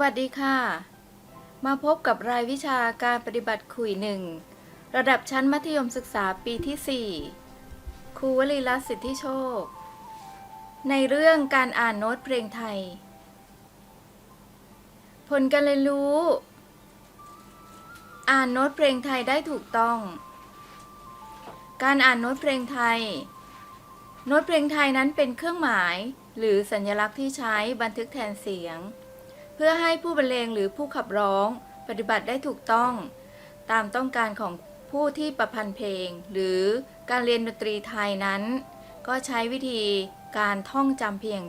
วัสดีค่ะ มาพบกับรายวิชาการปฏิบัติขุยหนึ่งระดับชั้นมัธยมศึกษาปีที่ 4 ครูวลีรัตสิทธิโชค ในเรื่องการอ่านโน้ตเพลงไทย ผลการเรียนรู้ อ่านโน้ตเพลงไทยได้ถูกต้อง การอ่านโน้ตเพลงไทย โน้ตเพลงไทยนั้นเป็นเครื่องหมาย หรือสัญลักษณ์ที่ใช้บันทึกแทนเสียง เพื่อให้ผู้บรรเลงหรือผู้ขับร้อง ปฏิบัติได้ถูกต้อง ตามต้องการของผู้ที่ประพันธ์เพลง หรือการเรียนดนตรีไทยนั้น ก็ใช้วิธีการท่องจำเพียง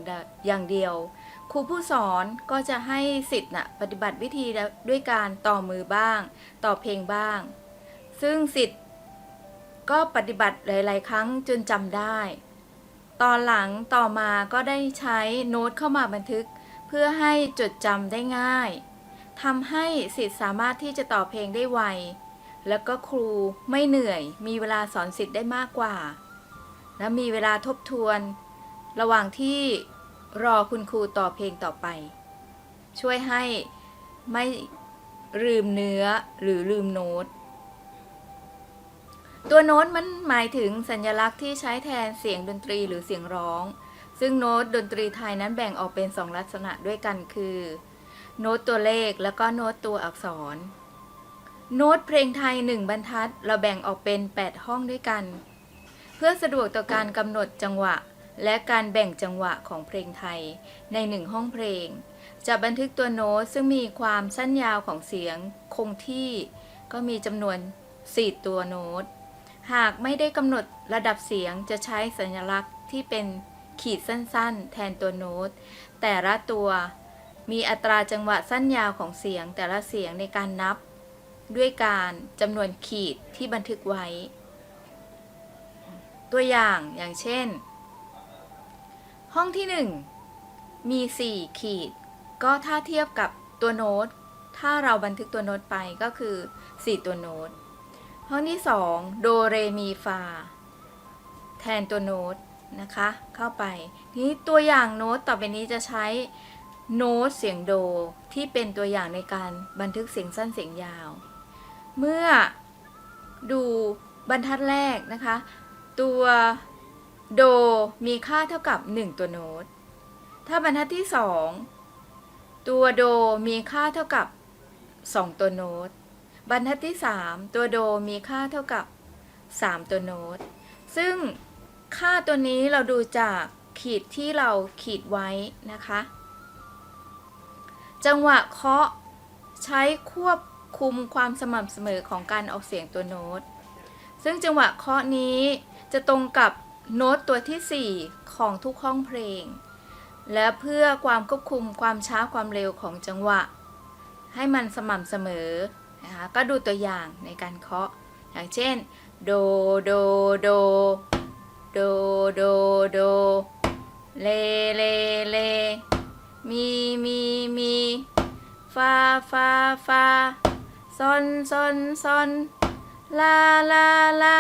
อย่างเดียว ครูผู้สอนก็จะให้สิทธิ์นะปฏิบัติวิธีด้วยการต่อมือบ้าง ต่อเพลงบ้าง ซึ่งสิทธิ์ก็ปฏิบัติหลาย ๆ ครั้งจนจำได้ ตอนหลังต่อมาก็ได้ใช้โน้ตเข้ามาบันทึก เพื่อให้จดจำได้ง่ายทำให้สิทธิ์สามารถที่จะต่อเพลงได้ไว แล้วก็ครูไม่เหนื่อย มีเวลาสอนสิทธิ์ได้มากกว่า และมีเวลาทบทวน ระหว่างที่รอคุณครูต่อเพลงต่อไป ช่วยให้ไม่ลืมเนื้อหรือลืมโน้ต ตัวโน้ตมันหมายถึงสัญลักษณ์ที่ใช้แทนเสียงดนตรีหรือเสียงร้อง ซึ่งโน้ตดนตรีไทยนั้นแบ่งออกเป็นสองลักษณะด้วยกันคือ โน้ตตัวเลขแล้วก็โน้ตตัวอักษร โน้ตเพลงไทยหนึ่งบรรทัด เราแบ่งออกเป็น 8 ห้องด้วยกัน เพื่อสะดวกต่อการกำหนดจังหวะ และการแบ่งจังหวะของเพลงไทยในหนึ่งห้องเพลง จะบันทึกตัวโน้ตซึ่งมีความสั้นยาวของเสียงคงที่ ก็มีจำนวน 4 ตัวโน้ต หากไม่ได้กำหนดระดับเสียงจะใช้สัญลักษณ์ที่เป็น ขีดสั้นๆ แทนตัวโน้ต แต่ละตัวมีอัตราจังหวะสั้นยาวของเสียงแต่ละเสียงในการนับ ด้วยการจำนวนขีดที่บันทึกไว้ ตัวอย่างอย่างเช่น ห้องที่ 1 มี 4 ขีด ก็ถ้าเทียบกับตัวโน้ต ถ้าเราบันทึกตัวโน้ตไปก็คือ 4 ตัวโน้ต ห้องที่ 2 โดเรมีฟา แทนตัวโน้ต นะคะเข้าไปทีนี้ตัวอย่างโน้ตต่อไปนี้จะใช้โน้ตเสียงโดที่เป็นตัวอย่างในการบันทึกเสียงสั้นเสียงยาว เมื่อดูบรรทัดแรกนะคะ ตัวโดมีค่าเท่ากับ 1 ตัวโน้ต ถ้าบรรทัดที่ 2 ตัวโดมีค่าเท่ากับ 2 ตัวโน้ต บรรทัดที่ 3 ตัวโดมีค่าเท่ากับ 3 ตัวโน้ต ซึ่ง ค่าตัวนี้เราดูจากขีดที่เราขีดไว้นะคะ จังหวะเคาะใช้ควบคุมความสม่ำเสมอของการออกเสียงตัวโน้ต ซึ่งจังหวะเคาะนี้จะตรงกับโน้ตตัวที่ 4 ของทุกห้องเพลง และเพื่อความควบคุมความช้าความเร็วของจังหวะ ให้มันสม่ำเสมอนะคะก็ดูตัวอย่างในการเคาะ อย่างเช่น โด โด โด โดโดโดเลเลเลมีมีมีฟาฟาฟาซอนซอนซอนลาลาลา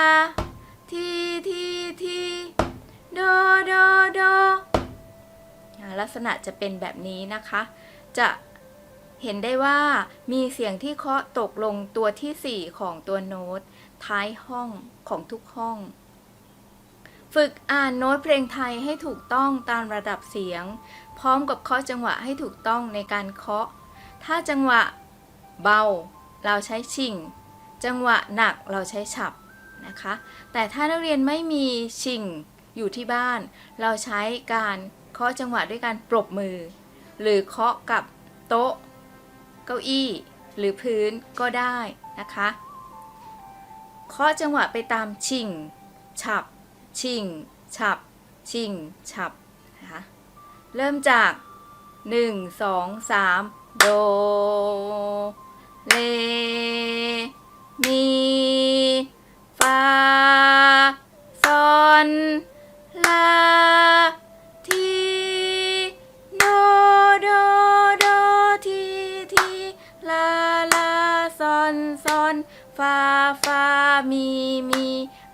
ทีทีทีโดโดโดลักษณะจะเป็นแบบนี้นะคะ จะเห็นได้ว่ามีเสียงที่เคาะตกลงตัวที่ 4 ของตัวโน้ตท้ายห้องของทุกห้อง ฝึกอ่านโน้ตเพลงไทยให้ถูกต้องตามระดับเสียง พร้อมกับเคาะจังหวะให้ถูกต้องในการเคาะ ถ้าจังหวะเบา เราใช้ชิงจังหวะหนักเราใช้ฉับนะคะ แต่ถ้านักเรียนไม่มีชิงอยู่ที่บ้าน เราใช้การเคาะจังหวะด้วยการปรบมือ หรือเคาะกับโต๊ะ เก้าอี้ หรือพื้นก็ได้นะคะเคาะจังหวะไปตามชิงฉับ ชิง ฉับ ชิง ฉับ นะคะ เริ่มจาก 1 2 3 โด เล มี ฟา ซอน ลา ที โด โด โด ที ที ลา ลา ซอน ซอน ฟา ฟา มี มี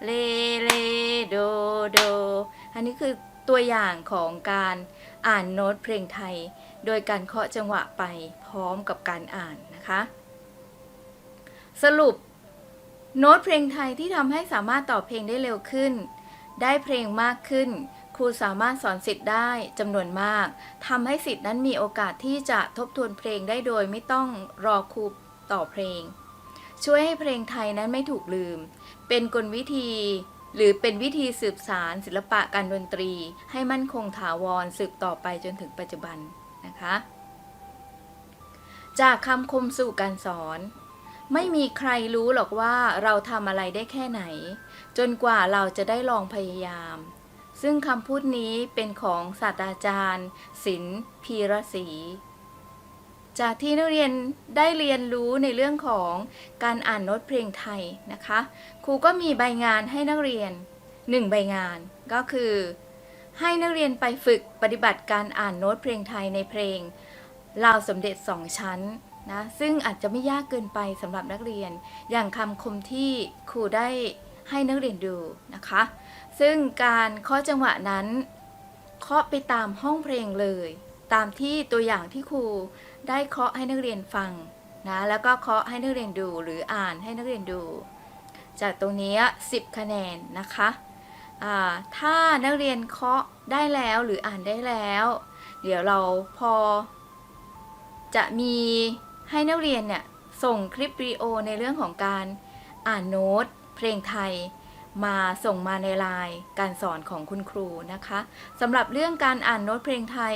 เล เล นนี้คือตัวอย่างของการอ่านโน้ตเพลงไทย โดยการเคาะจังหวะไปพร้อมกับการอ่านนะคะ สรุปโน้ตเพลงไทยที่ทำให้สามารถต่อเพลงได้เร็วขึ้น ได้เพลงมากขึ้น ครูสามารถสอนสิทธิ์ได้จำนวนมากทำให้สิทธิ์นั้นมีโอกาสที่จะทบทวนเพลงได้โดยไม่ต้องรอครูต่อเพลง ช่วยให้เพลงไทยนั้นไม่ถูกลืม เป็นกลวิธี หรือเป็นวิธีสืบสารศิลปะการดนตรี ให้มั่นคงถาวรสืบต่อไปจนถึงปัจจุบันนะคะ จากคำคมสู่การสอน ไม่มีใครรู้หรอกว่าเราทำอะไรได้แค่ไหน จนกว่าเราจะได้ลองพยายาม ซึ่งคำพูดนี้เป็นของศาสตราจารย์ศิลป์พีระศรี จากที่นักเรียนได้เรียนรู้ในเรื่องของการอ่านโน้ตเพลงไทยนะคะ ครูก็มีใบงานให้นักเรียนหนึ่งใบงานก็คือ ให้นักเรียนไปฝึกปฏิบัติการอ่านโน้ตเพลงไทยในเพลงลาวสมเด็จสองชั้นนะซึ่งอาจจะไม่ยากเกินไปสำหรับนักเรียน อย่างคำคมที่ครูได้ให้นักเรียนดูนะคะ ซึ่งการเคาะจังหวะนั้นเคาะไปตามห้องเพลงเลย ตามที่ตัวอย่างที่ครู ได้เคาะให้นักเรียนฟังนะแล้วก็เคาะให้นักเรียนดูหรืออ่านให้นักเรียนดู จากตรงนี้ 10 คะแนนนะคะถ้านักเรียนเคาะได้แล้วหรืออ่านได้แล้ว เดี๋ยวเราพอ จะมีให้นักเรียนเนี่ยส่งคลิปวิดีโอในเรื่องของการอ่านโน้ต เพลงไทยมาส่งมาในไลน์การสอนของคุณครูนะคะสำหรับเรื่องการอ่านโน้ตเพลงไทย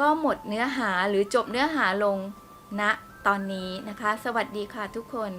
ก็หมดเนื้อหาหรือจบเนื้อหาลงณตอนนี้นะคะ สวัสดีค่ะทุกคน